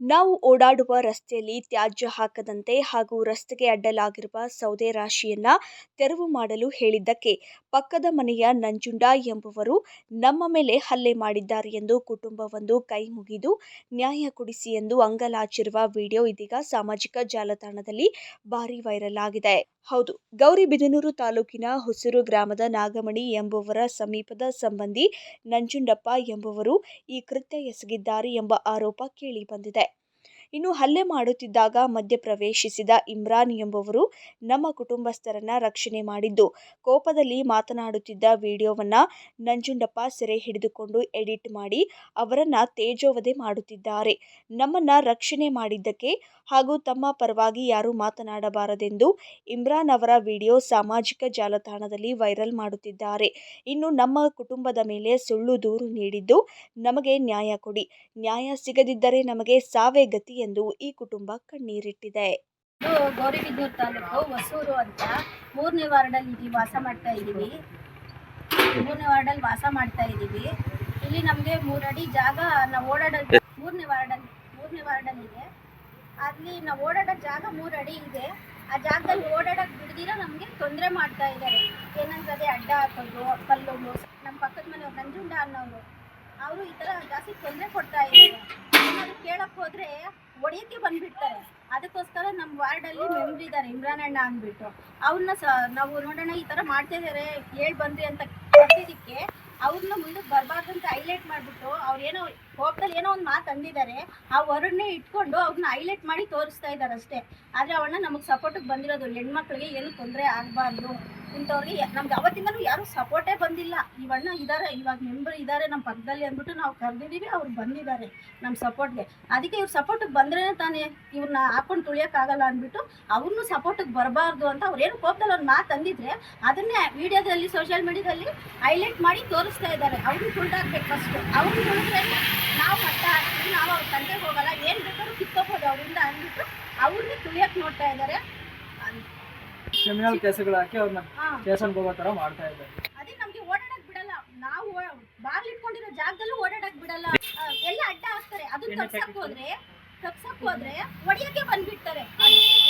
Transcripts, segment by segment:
ನಾವು ಓಡಾಡುವ ರಸ್ತೆಯಲ್ಲಿ ತ್ಯಾಜ್ಯ ಹಾಕದಂತೆ ಹಾಗೂ ರಸ್ತೆಗೆ ಅಡ್ಡಲಾಗಿರುವ ಸೌದೆ ರಾಶಿಯನ್ನ ತೆರವು ಮಾಡಲು ಹೇಳಿದ್ದಕ್ಕೆ ಪಕ್ಕದ ಮನೆಯ ನಂಜುಂಡ ಎಂಬುವರು ನಮ್ಮ ಮೇಲೆ ಹಲ್ಲೆ ಮಾಡಿದ್ದಾರೆ ಎಂದು ಕುಟುಂಬವೊಂದು ಕೈ ಮುಗಿದು ನ್ಯಾಯ ಕೊಡಿಸಿ ಎಂದು ಅಂಗಲಾಚಿರುವ ವಿಡಿಯೋ ಇದೀಗ ಸಾಮಾಜಿಕ ಜಾಲತಾಣದಲ್ಲಿ ಭಾರಿ ವೈರಲ್ ಆಗಿದೆ. ಹೌದು ಗೌರಿಬಿದನೂರು ತಾಲೂಕಿನ ಹೊಸೂರು ಗ್ರಾಮದ ನಾಗಮಣಿ ಎಂಬುವರ ಸಮೀಪದ ಸಂಬಂಧಿ ನಂಜುಂಡಪ್ಪ ಎಂಬುವರು ಈ ಕೃತ್ಯ ಎಸಗಿದ್ದಾರೆ ಎಂಬ ಆರೋಪ ಕೇಳಿಬಂದಿದೆ. ಇನ್ನು ಹಲ್ಲೆ ಮಾಡುತ್ತಿದ್ದಾಗ ಮಧ್ಯಪ್ರವೇಶಿಸಿದ ಇಮ್ರಾನ್ ಎಂಬುವರು ನಮ್ಮ ಕುಟುಂಬಸ್ಥರನ್ನ ರಕ್ಷಣೆ ಮಾಡಿದ್ದು. ಕೋಪದಲ್ಲಿ ಮಾತನಾಡುತ್ತಿದ್ದ ವಿಡಿಯೋವನ್ನ ನಂಜುಂಡಪ್ಪ ಸೆರೆ ಹಿಡಿದುಕೊಂಡು ಎಡಿಟ್ ಮಾಡಿ ಅವರನ್ನ ತೇಜೋವಧೆ ಮಾಡುತ್ತಿದ್ದಾರೆ. ನಮ್ಮನ್ನ ರಕ್ಷಣೆ ಮಾಡಿದ್ದಕ್ಕೆ ಹಾಗೂ ತಮ್ಮ ಪರವಾಗಿ ಯಾರು ಮಾತನಾಡಬಾರದೆಂದು ಇಮ್ರಾನ್ ಅವರ ವಿಡಿಯೋ ಸಾಮಾಜಿಕ ಜಾಲತಾಣದಲ್ಲಿ ವೈರಲ್ ಮಾಡುತ್ತಿದ್ದಾರೆ. ಇನ್ನು ನಮ್ಮ ಕುಟುಂಬದ ಮೇಲೆ ಸುಳ್ಳು ದೂರು ನೀಡಿದ್ದು ನಮಗೆ ನ್ಯಾಯ ಕೊಡಿ. ನ್ಯಾಯ ಸಿಗದಿದ್ದರೆ ನಮಗೆ ಸಾವೇ ಗತಿ ಎಂದು ಈ ಕುಟುಂಬ ಕಣ್ಣೀರಿಟ್ಟಿದೆ. ಗೌರಿಬಿದೂರು ತಾಲೂಕು ಹೊಸೂರು ಅಂತ ಮೂರನೇ ವಾರ್ಡಲ್ಲಿ ಇಲ್ಲಿ ವಾಸ ಮಾಡ್ತಾ ಇದ್ದೀವಿ. ಮೂರನೇ ವಾರ್ಡಲ್ಲಿ ವಾಸ ಮಾಡ್ತಾ ಇದ್ದೀವಿ. ಇಲ್ಲಿ ನಮಗೆ ಮೂರಡಿ ಜಾಗ ನಾವು ಓಡಾಡೋದು ಮೂರನೇ ವಾರ್ಡಲ್ಲಿ ಮೂರನೇ ವಾರ್ಡಲ್ಲಿ ಇದೆ. ಅಲ್ಲಿ ನಾವು ಓಡಾಡೋ ಜಾಗ ಮೂರಡಿ ಇದೆ. ಆ ಜಾಗದಲ್ಲಿ ಓಡಾಡೋಕೆ ಬಿಡ್ದಿರೋ ನಮಗೆ ತೊಂದರೆ ಮಾಡ್ತಾ ಇದ್ದಾರೆ. ಏನಂತದೆ ಅಡ್ಡ ಹಾಕೋದು ಕಲ್ಲು ನಮ್ಮ ಪಕ್ಕದ ಮನೆಯವ್ರು, ನಂಜುಂಡ ಅನ್ನೋರು. ಅವರು ಈ ತರ ಜಾಸ್ತಿ ತೊಂದರೆ ಕೊಡ್ತಾ ಇದ್ದಾರೆ. ಕೇಳಕ್ಕೆ ಹೋದ್ರೆ ಒಡೆಯಕ್ಕೆ ಬಂದ್ಬಿಡ್ತಾರೆ. ಅದಕ್ಕೋಸ್ಕರ ನಮ್ಮ ವಾರ್ಡಲ್ಲಿ ಮೆಂಬರ್ ಇದ್ದಾರೆ ಇಮ್ರಾನ್ ಅಣ್ಣ ಅಂದ್ಬಿಟ್ಟು. ಅವ್ರನ್ನ ನಾವು ನೋಡೋಣ ಈ ತರ ಮಾಡ್ತಾ ಇದ್ದಾರೆ ಹೇಳಿ ಬಂದ್ರಿ ಅಂತ ಕೊಟ್ಟಿದ್ದಕ್ಕೆ ಅವ್ರನ್ನ ಮುಂದಕ್ಕೆ ಬರಬಾರ್ದು ಅಂತ ಹೈಲೈಟ್ ಮಾಡಿಬಿಟ್ಟು ಅವ್ರು ಏನೋ ಏನೋ ಒಂದು ಮಾತು ಅಂದಿದ್ದಾರೆ ಆ ವರ್ಡ್ನೇ ಇಟ್ಕೊಂಡು ಅವ್ರನ್ನ ಹೈಲೈಟ್ ಮಾಡಿ ತೋರಿಸ್ತಾ ಇದ್ದಾರೆ ಅಷ್ಟೇ. ಆದರೆ ಅವಳನ್ನ ನಮಗೆ ಸಪೋರ್ಟಿಗೆ ಬಂದಿರೋದು ಹೆಣ್ಮಕ್ಳಿಗೆ ಏನು ತೊಂದರೆ ಆಗಬಾರ್ದು. ಇಂಥವ್ರಿಗೆ ನಮ್ಗೆ ಅವತ್ತಿಂದನೂ ಯಾರು ಸಪೋರ್ಟೇ ಬಂದಿಲ್ಲ. ಇವಣ್ಣ ಇದ್ದಾರೆ ಇವಾಗ ಮೆಂಬರ್ ಇದ್ದಾರೆ ನಮ್ಮ ಪಕ್ಕದಲ್ಲಿ ಅಂದ್ಬಿಟ್ಟು ನಾವು ಕರೆದಿದ್ದೀವಿ ಅವ್ರು ಬಂದಿದ್ದಾರೆ ನಮ್ಮ ಸಪೋರ್ಟ್ಗೆ ಅದಕ್ಕೆ ಇವ್ರು ಸಪೋರ್ಟಿಗೆ ಬಂದ್ರೇ ತಾನೇ ಇವ್ರನ್ನ ಹಾಕೊಂಡು ತುಳಿಯೋಕ್ಕಾಗಲ್ಲ ಅಂದ್ಬಿಟ್ಟು ಅವ್ರನ್ನೂ ಸಪೋರ್ಟಿಗೆ ಬರಬಾರ್ದು ಅಂತ ಅವ್ರೇನು ಕೋಪದಲ್ಲಿ ಒಂದು ಮಾತು ಅಂದಿದ್ರೆ ಅದನ್ನೇ ವಿಡಿಯೋದಲ್ಲಿ ಸೋಷಿಯಲ್ ಮೀಡಿಯಾದಲ್ಲಿ ಹೈಲೈಟ್ ಮಾಡಿ ತೋರಿಸ್ತಾ ಇದ್ದಾರೆ. ಅವ್ರಿಗೆ ತುಳಿದಾಕ್ಬೇಕು ಫಸ್ಟ್ ಅವ್ರಿಗೆ ತುಳಿದ್ರೆ ನಾವು ಮಟ್ಟ ಹಾಕ್ತೀವಿ ನಾವು ಅವ್ರ ತಂದೆ ಹೋಗಲ್ಲ. ಏನು ಬೇಕಾದ್ರೂ ಕಿತ್ತೋಗ್ಬೋದು ಅವರಿಂದ ಅಂದ್ಬಿಟ್ಟು ಅವ್ರನ್ನ ತುಳಿಯಕ್ಕೆ ನೋಡ್ತಾ ಇದ್ದಾರೆ. ಕ್ರಿಮಿನಲ್ ಕೇಸುಗಳು ಹಾಕಿ ಅವ್ರನ್ನ ಸ್ಟೇಷನ್ಗೆ ಹೋಗೋ ಥರ ಮಾಡ್ತಾ ಇದ್ದಾರೆ. ಅದೇ ನಮಗೆ ಓಡಾಡಕ್ ಬಿಡಲ್ಲ. ನಾವು ಬಾಗ್ಲು ಇಟ್ಕೊಂಡಿರೋ ಜಾಗದಲ್ಲೂ ಓಡಾಡಕ್ ಬಿಡಲ್ಲ. ಎಲ್ಲ ಅಡ್ಡ ಹಾಕ್ತಾರೆ. ಅದು ತಪ್ಸಕ್. ಹೋದ್ರೆ ತಪ್ಸಕ್ ಹೋದ್ರೆ ಒಡೆಯಕ್ಕೆ ಬಂದ್ಬಿಡ್ತಾರೆ.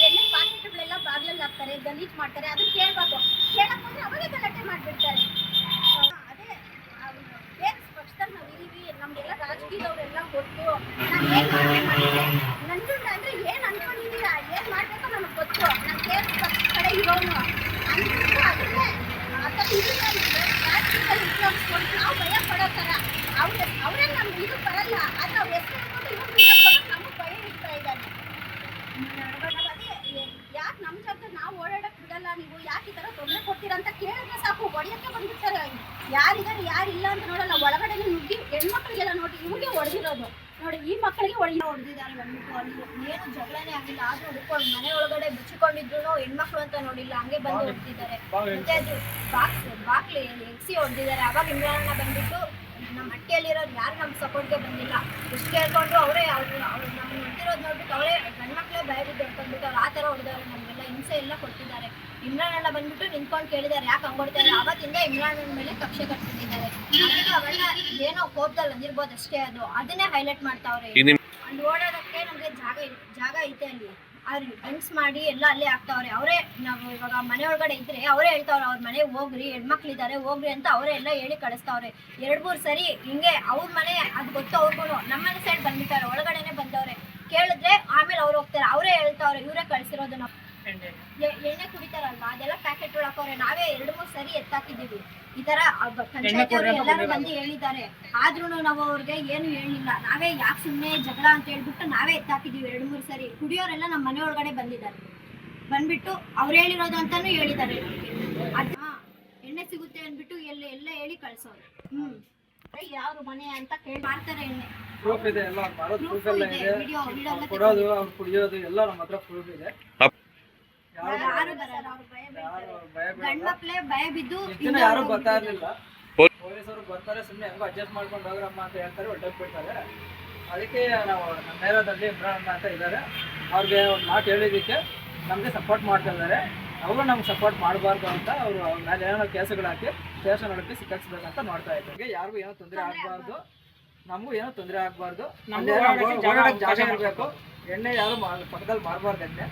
ಎಣ್ಣೆ ಪಾಕೆಟ್ಗಳೆಲ್ಲ ಬಾಗ್ಲಲ್ಲಿ ಹಾಕ್ತಾರೆ ಗಲೀಜ್ ಮಾಡ್ತಾರೆ. ಅದನ್ನ ಕೇಳ್ಬಾರ್ದು. ಕೇಳಕ್ ಹೋದ್ರೆ ಅವಾಗ ಗಲಾಟೆ ಮಾಡ್ಬಿಡ್ತಾರೆ ಆ, ಅದೇ ಬೇರೆ ಪಕ್ಷದಲ್ಲಿ ನಾವು ಇದೀವಿ ನಮ್ಗೆಲ್ಲ ರಾಜಕೀಯದವರೆಲ್ಲ ಗೊತ್ತು ನಾನು ಏನ್ ಮಾಡ್ಬೇಕು ಮಾಡಿದ್ರೆ ನಂಜುಂಡ ಅಂದ್ರೆ ಏನ್ ಅನ್ಕೊಂಡಿದ್ದೀರಾ ಏನ್ ಮಾಡ್ಬೇಕು ನಮಗೆ ಗೊತ್ತು ನಾನು ಬೇರೆ ಪಕ್ಷದ ಕಡೆ ಇರೋನು ಅಂದ್ಬಿಟ್ಟು ಅದನ್ನೇ ಆ ಥರ ಇದನ್ನ ರಾಜಕೀಯದಲ್ಲಿ ಉಪಯೋಗಿಸ್ಕೊಂಡು ನಾವು ಭಯ ಪಡೋ ಥರ ಅವ್ರ ಅವರೇ ನಮ್ಗೆ ಇದು ಬರಲ್ಲ ಆದ್ರೆ ಅವ್ರ ಹೆಸರು ಹೇಳ್ಕೊಂಡು ಇವ್ರು ನಮಗೆ ಭಯ ಇಡ್ತಾ ಇದ್ದಾನೆ ಅದೇ ಯಾಕೆ ನಮ್ಮ ಜಾಗದಲ್ಲಿ ನಾವು ಓಡಾಡಕ್ ಬಿಡಲ್ಲ ನೀವು ಯಾಕೆ ಈ ಥರ ತೊಂದರೆ ಕೊಡ್ತೀರಾ ಅಂತ ಕೇಳಿದ್ರೆ ಸಾಕು ಹೊಡೆಯಕ್ಕೆ ಬಂದ್ಬಿಡ್ತಾರೆ ಯಾರಿದ್ದಾರೆ ಯಾರಿಲ್ಲ ಅಂತ ನೋಡಲ್ಲ ಒಳಗಡೆ ನುಗ್ಗಿ ಹೆಣ್ಮಕ್ಳಿಗೆಲ್ಲ ನೋಡಿ ಹೊಡೆದಿರೋದು ನೋಡಿ ಈ ಮಕ್ಕಳಿಗೆ ಒಳ್ಳೆ ಹೊಡೆದಿದ್ದಾರೆ ಬಂದ್ಬಿಟ್ಟು ಅಲ್ಲಿ ಏನು ಜಗಳನೇ ಆಗಿಲ್ಲ. ಆದ್ರೂ ಹುಡ್ಕೊಂಡು ಮನೆ ಒಳಗಡೆ ಬಿಚ್ಚಿಕೊಂಡಿದ್ರು ಹೆಣ್ಮಕ್ಳು ಅಂತ ನೋಡಿಲ್ಲ. ಹಂಗೆ ಬಂದು ಹೊಡೆದಿದ್ದಾರೆ ಮತ್ತೆ ಅದು ಬಾಕ್ಸ್ ಬಾಕ್ಲಿ ಎಗ್ಸಿ ಹೊಡೆದಿದ್ದಾರೆ. ಅವಾಗ ಇಮ್ರಾನ ಬಂದ್ಬಿಟ್ಟು ನಮ್ಮ ಹಟ್ಟಿಯಲ್ಲಿರೋರು ಯಾರು ನಮ್ಮ ಸಪೋರ್ಟ್ಗೆ ಬಂದಿಲ್ಲ. ಎಷ್ಟು ಕೇಳ್ಕೊಂಡ್ರು ಅವರೇ ಅವ್ರು ಅವ್ರು ನಮ್ಗೆ ಹೊಡೆದಿರೋದು ನೋಡ್ಬಿಟ್ಟು ಅವರೇ ಗಂಡ್ಮಕ್ಳೇ ಭಯ ಬಿದ್ದು ಹೊಡ್ಕೊಂಡ್ಬಿಟ್ಟು ಅವ್ರು ಆ ಥರ ಹೊಡೆದವ್ರೆ ನಮಗೆಲ್ಲ ಹಿಂಸೆ ಎಲ್ಲ ಕೊಟ್ಟಿದ್ದಾರೆ. ಇಮ್ರಾನ್ ಅಣ್ಣ ಬಂದ್ಬಿಟ್ಟು ನಿಂತ್ಕೊಂಡು ಕೇಳಿದ್ದಾರೆ. ಯಾಕೆ ಹಂಗೆ ಹೊಡ್ತಾರೆ ಅವತ್ತಿಂದ ಇಮ್ರಾನ್ ಅಣ್ಣ ಮೇಲೆ ಕಕ್ಷೆ ಕಟ್ಟಿದ್ದಾರೆ ಅದಕ್ಕೆ ಏನೋ ಕೋಪದಲ್ಲಿ ಅಂದಿರ್ಬೋದು ಅಷ್ಟೇ ಅದು. ಅದನ್ನೇ ಹೈಲೈಟ್ ಮಾಡ್ತಾವ್ರೆ ಅಲ್ಲಿ ಓಡಾಡೋಕ್ಕೆ ನಮಗೆ ಜಾಗ ಜಾಗ ಐತೆ ಅಲ್ಲಿ. ಅವ್ರು ಫ್ರೆಂಡ್ಸ್ ಮಾಡಿ ಎಲ್ಲ ಅಲ್ಲೇ ಆಗ್ತಾವ್ರೆ ಅವರೇ ನಾವು ಇವಾಗ ಮನೆ ಒಳಗಡೆ ಇದ್ರೆ ಅವರೇ ಹೇಳ್ತಾವ್ರೆ ಅವ್ರ ಮನೆಗೆ ಹೋಗ್ರಿ ಹೆಣ್ಮಕ್ಳಿದ್ದಾರೆ ಹೋಗ್ರಿ ಅಂತ ಅವರೇ ಎಲ್ಲ ಹೇಳಿ ಕಳಿಸ್ತಾವ್ರೆ. ಎರಡ್ ಮೂರು ಸರಿ ಹಿಂಗೆ ಅವ್ರ ಮನೆ ಅದು ಗೊತ್ತು ಅವ್ರಿಗೂ ನಮ್ಮ ಮನೆ ಸೈಡ್ ಬಂದ್ಬಿಟ್ಟಾರೆ. ಒಳಗಡೆನೆ ಬಂದವ್ರೆ. ಕೇಳಿದ್ರೆ ಆಮೇಲೆ ಅವ್ರು ಹೋಗ್ತಾರೆ. ಅವರೇ ಹೇಳ್ತಾವ್ರೆ ಇವರೇ ಕಳಿಸಿರೋದು ನಾವು ಎಣ್ಣೆ ಕುಡಿತಾರಲ್ವಾ? ಅದೆಲ್ಲ ಪ್ಯಾಕೆಟ್ ಒಳಕವ್ರೆ ನಾವೇ ಎರಡು ಮೂರು ಸರಿ ಎತ್ತಾಕಿದ್ದೀವಿ. ಈ ತರ ಎಲ್ಲರೂ ಬಂದು ಹೇಳಿದ್ದಾರೆ. ಆದ್ರೂ ನಾವು ಅವ್ರಿಗೆ ಏನು ಹೇಳಿಲ್ಲ. ನಾವೇ ಯಾಕೆ ಸುಮ್ಮನೆ ಜಗಳ ಅಂತ ಹೇಳ್ಬಿಟ್ಟು ನಾವೇ ಎತ್ತಾಕಿದ್ದೀವಿ ಎರಡು ಮೂರು ಸರಿ. ಕುಡಿಯೋರೆಲ್ಲ ನಮ್ಮ ಮನೆ ಒಳಗಡೆ ಬಂದಿದ್ದಾರೆ. ಬಂದ್ಬಿಟ್ಟು ಅವ್ರು ಹೇಳಿರೋದು ಅಂತಾನು ಹೇಳಿದ್ದಾರೆ. ಎಣ್ಣೆ ಸಿಗುತ್ತೆ ಅಂದ್ಬಿಟ್ಟು ಎಲ್ಲ ಎಲ್ಲ ಹೇಳಿ ಕಳ್ಸೋರು. ಹ್ಮ್. ಯಾರು ಮನೆ ಅಂತ ಕೇಳಿ ಮಾಡ್ತಾರೆ ಎಣ್ಣೆ. ಪ್ರೂಫ್ ಇದೆ ಎಲ್ಲ ಅವ್ರು ಕೊಡೋದು ಅವ್ರು ಕುಡಿಯೋದು ಎಲ್ಲ ನಮ್ಮ ಹತ್ರ ಪ್ರೂಫ್ ಇದೆ. ಯಾರು ಬರ್ತಾ ಇರ್ಲಿಲ್ಲ. ಪೊಲೀಸರು ಬರ್ತಾರೆ ಸುಮ್ಮನೆ ಹೆಂಗೋ ಅಡ್ಜಸ್ಟ್ ಮಾಡ್ಕೊಂಡು ಹೋಗ್ರಮ್ಮ ಅಂತ ಹೇಳ್ತಾರೆ ಹೊಟ್ಟೆ ಬಿಡ್ತಾರೆ. ಅದಕ್ಕೆ ನಾವು ನಮ್ಮ ನೇರದಲ್ಲಿ ಇಮ್ರಾನ್ ಅಂತ ಇದ್ದಾರೆ. ಅವ್ರಿಗೆ ಒಂದು ಮಾತು ಹೇಳಿದ್ದಕ್ಕೆ ನಮಗೆ ಸಪೋರ್ಟ್ ಮಾಡ್ತಾ ಇದ್ದಾರೆ. ಅವರು ನಮ್ಗೆ ಸಪೋರ್ಟ್ ಮಾಡಬಾರ್ದು ಅಂತ ಅವರು ಅವ್ರ ಮೇಲೆ ಏನೋ ಕೇಸುಗಳು ಹಾಕಿ ಸ್ಟೇಷನ್ ಒಳಗೆ ಸಿಕ್ಕಿಸ್ಬೇಕಂತ ಮಾಡ್ತಾ ಇದ್ದಾರೆ. ಯಾರಿಗೂ ಏನೋ ತೊಂದರೆ ಆಗಬಾರ್ದು. ನಮಗೂ ಏನೋ ತೊಂದರೆ ಆಗ್ಬಾರ್ದು. ಜಾಗ ಇರಬೇಕು. ಎಣ್ಣೆ ಯಾರು ಪಕ್ಕದಲ್ಲಿ ಮಾರಬಾರ್ದು ಎಣ್ಣೆ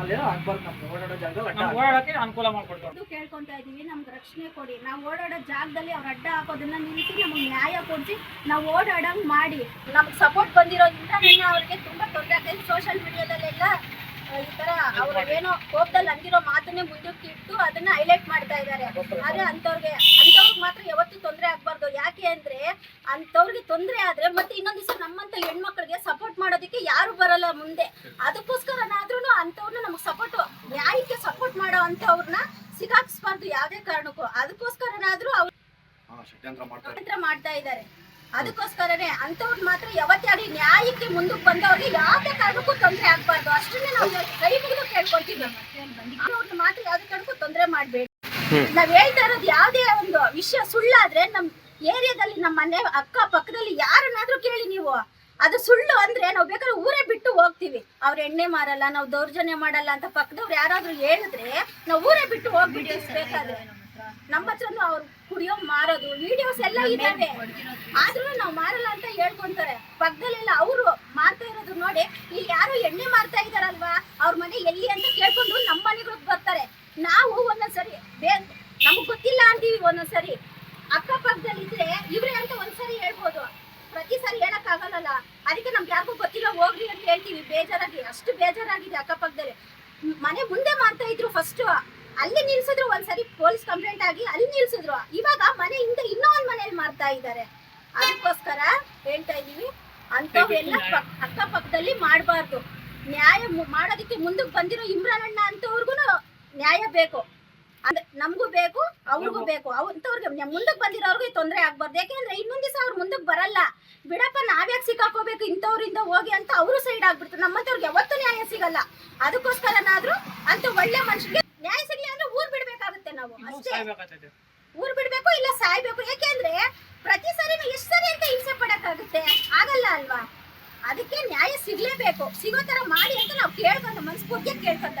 ಅಲ್ಲೇನೋ ಆಗ್ಬಾರ್ದು ನಮ್ಗೆ. ಓಡಾಡೋ ಜಾಗದಲ್ಲಿ ಅಡ್ಡ ಓಡಾಡಕ್ಕೆ ಅನುಕೂಲ ಮಾಡ್ಕೊಡ್ತಾರೆ ಅದು ಕೇಳ್ಕೊಂತಾ ಇದೀವಿ ನಮ್ಗೆ ರಕ್ಷಣೆ ಕೊಡಿ. ನಾವು ಓಡಾಡೋ ಜಾಗದಲ್ಲಿ ಅವ್ರ ಅಡ್ಡ ಹಾಕೋದನ್ನ ನಿಲ್ಲಿಸಿ ನಮಗೆ ನ್ಯಾಯ ಕೊಡಿಸಿ ನಾವು ಓಡಾಡಂಗ್ ಮಾಡಿ. ನಮ್ಗೆ ಸಪೋರ್ಟ್ ಬಂದಿರೋದ್ರಿಂದ ನನ್ನ ಅವ್ರಿಗೆ ತುಂಬಾ ತೊಂದರೆ ಆಗ್ತದೆ ಸೋಷಿಯಲ್ ಮೀಡಿಯಾದಲ್ಲೆಲ್ಲ ಈ ತರ ಅವ್ರು ಏನೋ ಕೋಪದಲ್ಲಿ ಅಂದಿರೋ ಮಾತನ್ನೇ ಮುಂದಕ್ಕೆ ಇಟ್ಟು ಅದನ್ನ ಹೈಲೈಟ್ ಮಾಡ್ತಾ ಇದ್ದಾರೆ. ಆದ್ರೆ ಅಂತವ್ರಿಗೆ ಅಂತವ್ರಿಗೆ ಮಾತ್ರ ಯಾವತ್ತೂ ತೊಂದರೆ ಆಗ್ಬಾರ್ದು. ಯಾಕೆ ಅಂದ್ರೆ ಅಂತವ್ರಿಗೆ ತೊಂದರೆ ಆದ್ರೆ ಮತ್ತೆ ಇನ್ನೊಂದ್ ದಿವಸ ನಮ್ಮಂತ ಹೆಣ್ಮಕ್ಳಿಗೆ ಸಪೋರ್ಟ್ ಮಾಡೋದಕ್ಕೆ ಯಾರು ಬರಲ್ಲ ಮುಂದೆ. ಅದಕ್ಕೋಸ್ಕರನಾದ್ರೂ ಅಂತವ್ರನ್ನ ನಮ್ಗೆ ಸಪೋರ್ಟ್ ನ್ಯಾಯಕ್ಕೆ ಸಪೋರ್ಟ್ ಮಾಡೋ ಅಂತವ್ರನ್ನ ಸಿಗಾಕ್ಸ್ಬಾರ್ದು ಯಾವುದೇ ಕಾರಣಕ್ಕೂ. ಅದಕ್ಕೋಸ್ಕರನಾದ್ರೂ ಅವ್ರು ಷಡ್ಯಂತ್ರ ಮಾಡ್ತಾ ಇದ್ದಾರೆ. ಅದಕ್ಕೋಸ್ಕರನೇ ಅಂತವ್ರು ಮಾತ್ರ ಯಾವತ್ತೇ ಆಗಲಿ ನ್ಯಾಯಕ್ಕೆ ಮುಂದಕ್ಕೆ ಬಂದವ್ರಿಗೆ ಯಾವುದೇ ಕಾರಣಕ್ಕೂ ತೊಂದರೆ ಆಗ್ಬಾರ್ದು. ಅಷ್ಟನ್ನೇ ನಾವು ಕೈ ಮುಗಿದು ಕೇಳ್ಕೊಳ್ತೀವಿ ಅವ್ರನ್ನ ಮಾತ್ರ ಯಾವ್ದೇ ಕಾರಣಕ್ಕೂ ತೊಂದರೆ ಮಾಡಬೇಡಿ. ನಾವ್ ಹೇಳ್ತಾ ಇರೋದು ಯಾವುದೇ ಒಂದು ವಿಷಯ ಸುಳ್ಳಾದ್ರೆ ನಮ್ ಏರಿಯಾದಲ್ಲಿ ನಮ್ಮ ಮನೆ ಅಕ್ಕ ಪಕ್ಕದಲ್ಲಿ ಯಾರನ್ನಾದ್ರೂ ಕೇಳಿ ನೀವು. ಅದು ಸುಳ್ಳು ಅಂದ್ರೆ ನಾವು ಬೇಕಾದ್ರೆ ಊರೇ ಬಿಟ್ಟು ಹೋಗ್ತೀವಿ. ಅವ್ರ ಎಣ್ಣೆ ಮಾರಲ್ಲ ನಾವು ದೌರ್ಜನ್ಯ ಮಾಡಲ್ಲ ಅಂತ ಪಕ್ಕದವ್ರು ಯಾರಾದ್ರೂ ಹೇಳಿದ್ರೆ ನಾವು ಊರೇ ಬಿಟ್ಟು ಹೋಗ್ಬಿಡಿ ಬೇಕಾದ್ರೆ. ನಮ್ಮ ಹತ್ರನು ಅವ್ರು ಕುಡಿಯೋ ಮಾರೋದು ವಿಡಿಯೋಸ್ ಎಲ್ಲ ಇದ್ದಾವೆ. ಆದ್ರೂ ನಾವು ಮಾರಲ್ಲ ಅಂತ ಹೇಳ್ಕೊಂತಾರೆ. ಪಕ್ಕದಲ್ಲೆಲ್ಲ ಅವರು ಮಾರ್ತಾ ಇರೋದು ನೋಡಿ ಇಲ್ಲಿ ಯಾರು ಎಣ್ಣೆ ಮಾರ್ತಾ ಇದಾರಲ್ವಾ ಅವ್ರ ಮನೆ ಎಲ್ಲಿ ಅಂತ ಕೇಳ್ಕೊಂಡು ನಮ್ಮ ಮನೆಗಳಿಗೆ ಬರ್ತಾರೆ. ನಾವು ಒಂದೊಂದ್ಸರಿ ಬೇ ನಮಗ್ ಗೊತ್ತಿಲ್ಲ ಅಂತೀವಿ ಒಂದೊಂದ್ಸರಿ. ಅಕ್ಕಪಕ್ಕದಲ್ಲಿ ಇದ್ರೆ ಇವ್ರೆ ಅಂತ ಪ್ರತಿ ಸಾರಿ ಹೇಳಕ್ ಆಗಲ್ಲ ಅದಕ್ಕೆ ನಮ್ಗೆ ಯಾರಿಗೂ ಗೊತ್ತಿಲ್ಲ ಹೋಗ್ಲಿ ಅಂತ ಹೇಳ್ತೀವಿ. ಬೇಜಾರಾಗಿ, ಅಷ್ಟು ಬೇಜಾರಾಗಿದೆ ಅಕ್ಕಪಕ್ಕದಲ್ಲಿ. ಮನೆ ಮುಂದೆ ಮಾಡ್ತಾ ಇದ್ರು ಫಸ್ಟ್ ಅಲ್ಲಿ ನಿಲ್ಸಿದ್ರು ಒಂದ್ಸರಿ ಪೊಲೀಸ್ ಕಂಪ್ಲೇಂಟ್ ಆಗಿ ಅಲ್ಲಿ ನಿಲ್ಸಿದ್ರು. ಇವಾಗ ಮನೆ ಹಿಂದೆ ಇನ್ನೂ ಒಂದ್ ಮನೇಲಿ ಮಾಡ್ತಾ ಇದ್ದಾರೆ. ಅದಕ್ಕೋಸ್ಕರ ಹೇಳ್ತಾ ಇದೀವಿ ಅಂತವೆಲ್ಲ ಪಕ್- ಅಕ್ಕಪಕ್ಕದಲ್ಲಿ ಮಾಡಬಾರ್ದು. ನ್ಯಾಯ ಮಾಡೋದಕ್ಕೆ ಮುಂದಕ್ಕೆ ಬಂದಿರೋ ಇಮ್ರಾನ್ ಅಣ್ಣ ಅಂತವ್ರಿಗೂ ನ್ಯಾಯ ಬೇಕು. ಅಂದ್ರೆ ನಮಗೂ ಬೇಕು ಅವ್ರಿಗೂ ಬೇಕು. ಅಂತವ್ರಿಗೆ ಮುಂದಕ್ಕೆ ಬಂದಿರೋರ್ಗೆ ತೊಂದರೆ ಆಗ್ಬಾರ್ದು. ಯಾಕೆಂದ್ರೆ ಇನ್ನೊಂದ್ ದಿವಸ ಅವ್ರು ಮುಂದಕ್ಕೆ ಬರಲ್ಲ. ಬಿಡಪ್ಪ ನಾವ್ಯಾಕೆ ಸಿಕ್ಕಾಕೋಬೇಕು ಇಂಥವ್ರಿಂದ ಹೋಗಿ ಅಂತ ಅವರು ಸೈಡ್ ಆಗ್ಬಿಡ್ತಾರೆ. ನಮ್ಮಂತವ್ರಿಗೆ ಯಾವತ್ತೂ ನ್ಯಾಯ ಸಿಗಲ್ಲ. ಅದಕ್ಕೋಸ್ಕರನಾದ್ರೂ ಅಂತ ಒಳ್ಳೆ ಮನುಷ್ಯರಿಗೆ ನ್ಯಾಯ ಸಿಗಲಿ ಅಂದ್ರೆ ಊರ್ ಬಿಡ್ಬೇಕಾಗುತ್ತೆ ನಾವು. ಅಷ್ಟೇ. ಊರ್ ಬಿಡ್ಬೇಕು ಇಲ್ಲ ಸಾಯ್ಬೇಕು. ಯಾಕೆಂದ್ರೆ ಪ್ರತಿ ಸರಿನೂ ಎಷ್ಟು ಸರಿ ಅಂತ ಹಿಂಸೆ ಪಡಕ್ಕಾಗುತ್ತೆ? ಆಗಲ್ಲ ಅಲ್ವಾ? ಅದಕ್ಕೆ ನ್ಯಾಯ ಸಿಗ್ಲೇಬೇಕು. ಸಿಗೋ ತರ ಮಾಡಿ ಅಂತ ನಾವು ಕೇಳ್ಕೊಂಡು ಮನ್ಸ್ಫೂರ್ತಿಯಾಗಿ ಕೇಳ್ಕೊಂತ